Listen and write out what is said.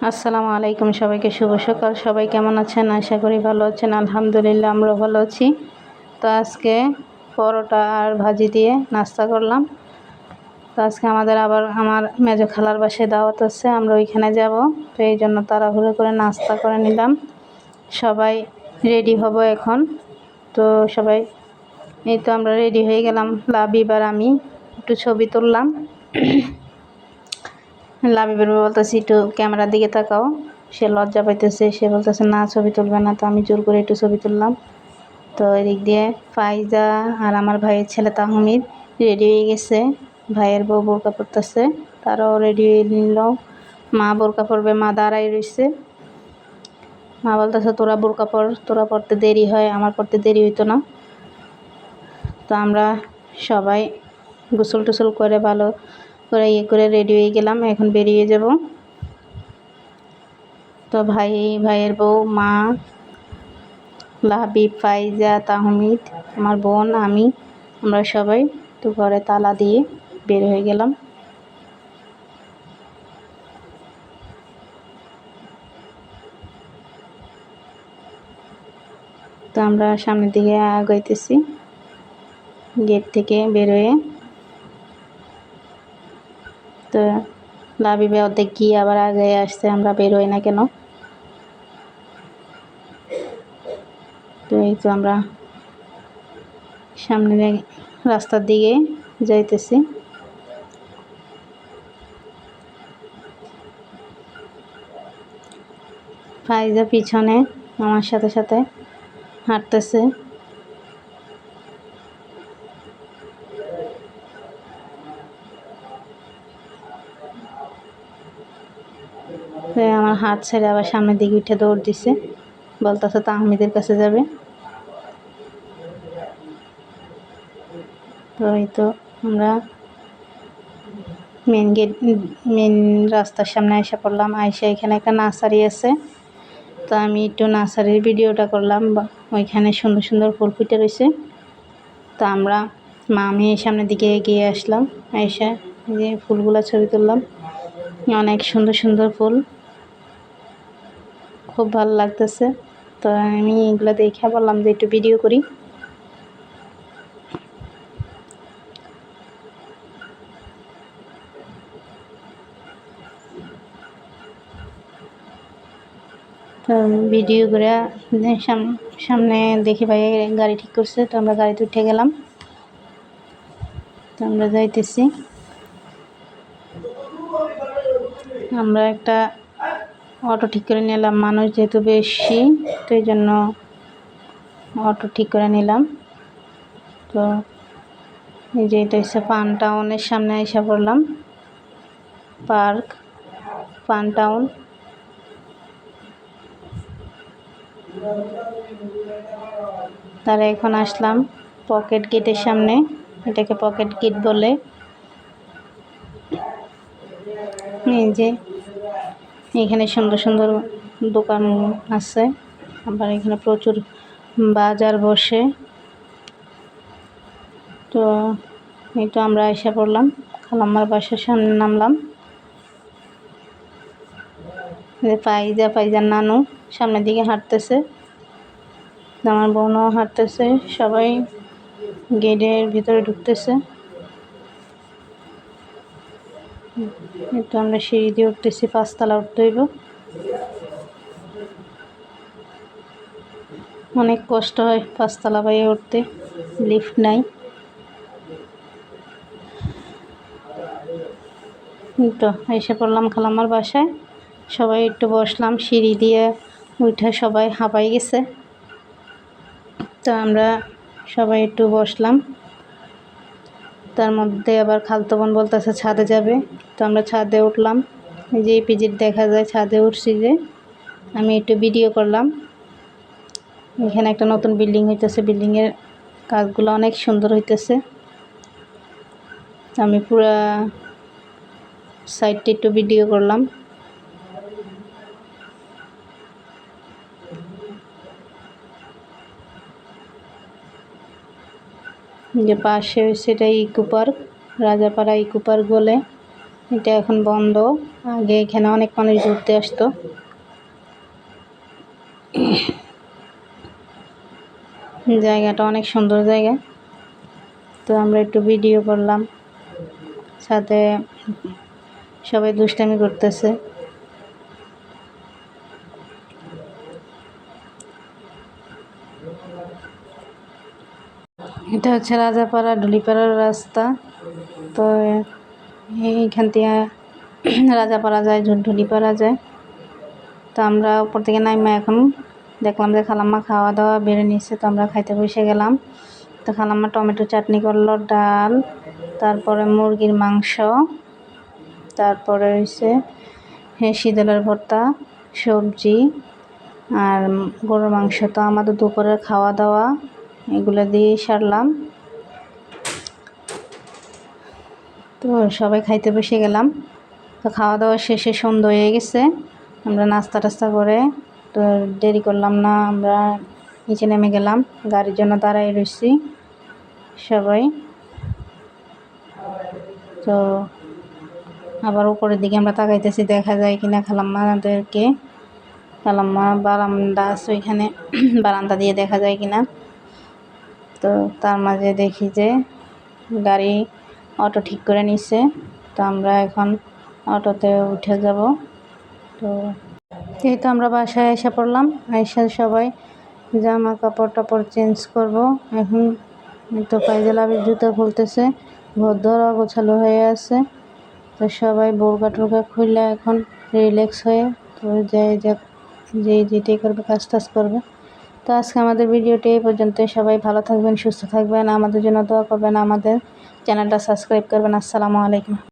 আসসালামু আলাইকুম সবাইকে, শুভ সকাল। সবাই কেমন আছেন? আশা করি ভালো আছেন, আলহামদুলিল্লাহ আমরাও ভালো আছি। তো আজকে পরোটা আর ভাজি দিয়ে নাস্তা করলাম। তো আজকে আমাদের আবার আমার মেজো খালার বাসায় দাওয়াত আছে, আমরা ওইখানে যাব। তো এই জন্য তাড়াহুড়ো করে নাস্তা করে নিলাম। সবাই রেডি হব এখন। তো সবাই, এই তো আমরা রেডি হয়ে গেলাম। লাবিব আর আমি একটু ছবি তুললাম। লাবিবের বলতেছি, একটু ক্যামেরার দিকে তাকাও। সে লজ্জা পাইতেছে, সে বলতেছে, না, ছবি তুলবে না। তো আমি জোর করে একটু ছবি তুললাম। তো এদিক দিয়ে ফাইজা আর আমার ভাইয়ের ছেলে তাহমিদ রেডি হয়ে গেছে। ভাইয়ের বউ বোরকা পরতেছে, তারাও রেডি হয়ে নিল। মা বোরকা পরবে, মা দাঁড়াই রয়েছে মা বলতেছে, তোরা বোরকা পর, তোরা পড়তে দেরি হয়, আমার পড়তে দেরি হইতো না। তো আমরা সবাই গোসল টোসল করে ভালো করে ইয়ে করে রেডি হয়ে গেলাম, এখন বেরিয়ে যাব। তো ভাই, ভাইয়ের বউ, মা লাহাবিব ফাইজা, তাহমিদ, আমার বোন, আমি, আমরা সবাই তো ঘরে তালা দিয়ে বের হয়ে গেলাম। তো আমরা সামনের দিকে আগাইতেছি, গেট থেকে বেরোয় তো লাবিবে অর্ধেক গিয়ে আবার আগে আসছে, আমরা বেরোই না কেন? তো এই তো আমরা সামনে রাস্তার দিকে যাইতেছি। ফাইজা পিছনে আমার সাথে সাথে হাঁটতেছে। আমার হাত ছেড়ে আবার সামনের দিকে উঠে দৌড় দিছে। বলতেছে তাহমিদের কাছে যাবে? তো এই তো আমরা মেন গেট মেন রাস্তার সামনে এসে পড়লাম। আইসা এখানে একটা নার্সারি আছে। তো আমি একটু নার্সারির ভিডিওটা করলাম। ওইখানে সুন্দর সুন্দর ফুল ফুটে রয়েছে তো আমরা মা আমি সামনের দিকে এগিয়ে আসলাম। এসে যে ফুলগুলো ছবি তুললাম। অনেক সুন্দর সুন্দর ফুল। খুব ভালো লাগতেছে। তো আমি এগুলো দেখে বললাম যে একটু ভিডিও করি। তো ভিডিও করে সামনে দেখি ভাই গাড়ি ঠিক করছে, তো আমরা গাড়িতে উঠে গেলাম। তো আমরা যাইতেছি। আমরা একটা অটো ঠিক করে নিলাম, মানুষ যেহেতু বেশি তো এই জন্য অটো ঠিক করে নিলাম। তো এই যে এটা হচ্ছে পান টাউনের সামনে এসে পড়লাম। পার্ক, পান টাউন। তারা এখন আসলাম পকেট গেটের সামনে, এটাকে পকেট গেট বলে। এই যে এখানে সুন্দর সুন্দর দোকান আছে। আবার এখানে প্রচুর বাজার বসে। তো এই তো আমরা এসে পড়লাম, খালাম্মার বাসার সামনে নামলাম। পাইজা, পাইজার নানু সামনের দিকে হাঁটতেছে। আমার বোনও হাঁটতেছে, সবাই গেটের ভিতরে ঢুকতেছে। একটু আমরা সিঁড়ি দিয়ে উঠতেছি, পাঁচতলা উঠতে হইব। অনেক কষ্ট হয় পাঁচতলা বাইয়ে উঠতে লিফট নাই। তো, এসে পড়লাম খালামার বাসায়। সবাই একটু বসলাম, সিঁড়ি দিয়ে উঠে সবাই হাঁপাই গেছে। তো আমরা সবাই একটু বসলাম। তার মধ্যে আবার খালতো বোন বলতেছে, ছাদে যাবে। তো আমরা ছাদে উঠলাম। যে পিজির দেখা যায়, ছাদে উঠছি যে আমি একটু ভিডিও করলাম। এখানে একটা নতুন বিল্ডিং হইতেছে। বিল্ডিংয়ের কাজগুলো অনেক সুন্দর হইতেছে। আমি পুরা সাইডটা একটু ভিডিও করলাম। যে পাশে সেটা eco park, Rajapara eco park বলে। এটা এখন বন্ধ। আগে এখানে অনেক মানুষ ঘুরতে আসতো। জায়গাটা অনেক সুন্দর জায়গা। তো আমরা একটু ভিডিও করলাম। সাথে সবাই দুষ্টামি করতেছে। এটা হচ্ছে রাজাপাড়া, ডুলিপাড়ার রাস্তা। তো এইখান থেকে রাজাপাড়া যায় ঢুলিপাড়া যায়। তো আমরা উপর থেকে নাইমা এখন দেখলাম যে খালাম্মা খাওয়া দাওয়া বেড়ে নিচ্ছে তো আমরা খাইতে বসে গেলাম। তো খালাম্মা টমেটো চাটনি করল, ডাল, তারপরে মুরগির মাংস, তারপরে হচ্ছে শীতলের ভর্তা, সবজি, আর গরুর মাংস। তো আমাদের দুপুরের খাওয়া দাওয়া এগুলো দিয়ে সারলাম। তো সবাই খাইতে বসে গেলাম। তো খাওয়া দাওয়া শেষে সন্ধ্যা হয়ে গেছে। আমরা নাস্তা টাস্তা করে তো দেরি করলাম না, আমরা নিচে নেমে গেলাম। গাড়ির জন্য দাঁড়াই রয়েছি সবাই। তো আবার উপরের দিকে আমরা তাকাইতেছি, দেখা যায় কিনা খালাম্মাদেরকে। খালাম্মা বারান্দা আছে ওইখানে, বারান্দা দিয়ে দেখা যায় কিনা। তো তার মাঝে দেখি যে গাড়ি অটো ঠিক করে নিছে। তো আমরা এখন অটোতে উঠে যাব। তো যেহেতু আমরা বাসায় এসে পড়লাম। এসে সবাই জামা কাপড় টাপড় চেঞ্জ করব। এখন তো পায়জালাবির জুতো খুলতেছে ভদ্ররা গোছালো হয়ে আছে। তো সবাই বোরকা টোরকা খুললে এখন রিল্যাক্স হয়ে, তো যে যে যেটাই করবে কাজ টাজ করবে। তো আজকে আমাদের ভিডিওটি এই পর্যন্ত সবাই ভালো থাকবেন, সুস্থ থাকবেন। আমাদের জন্য দোয়া করবেন। আমাদের চ্যানেলটা সাবস্ক্রাইব করবেন। আসসালামু আলাইকুম।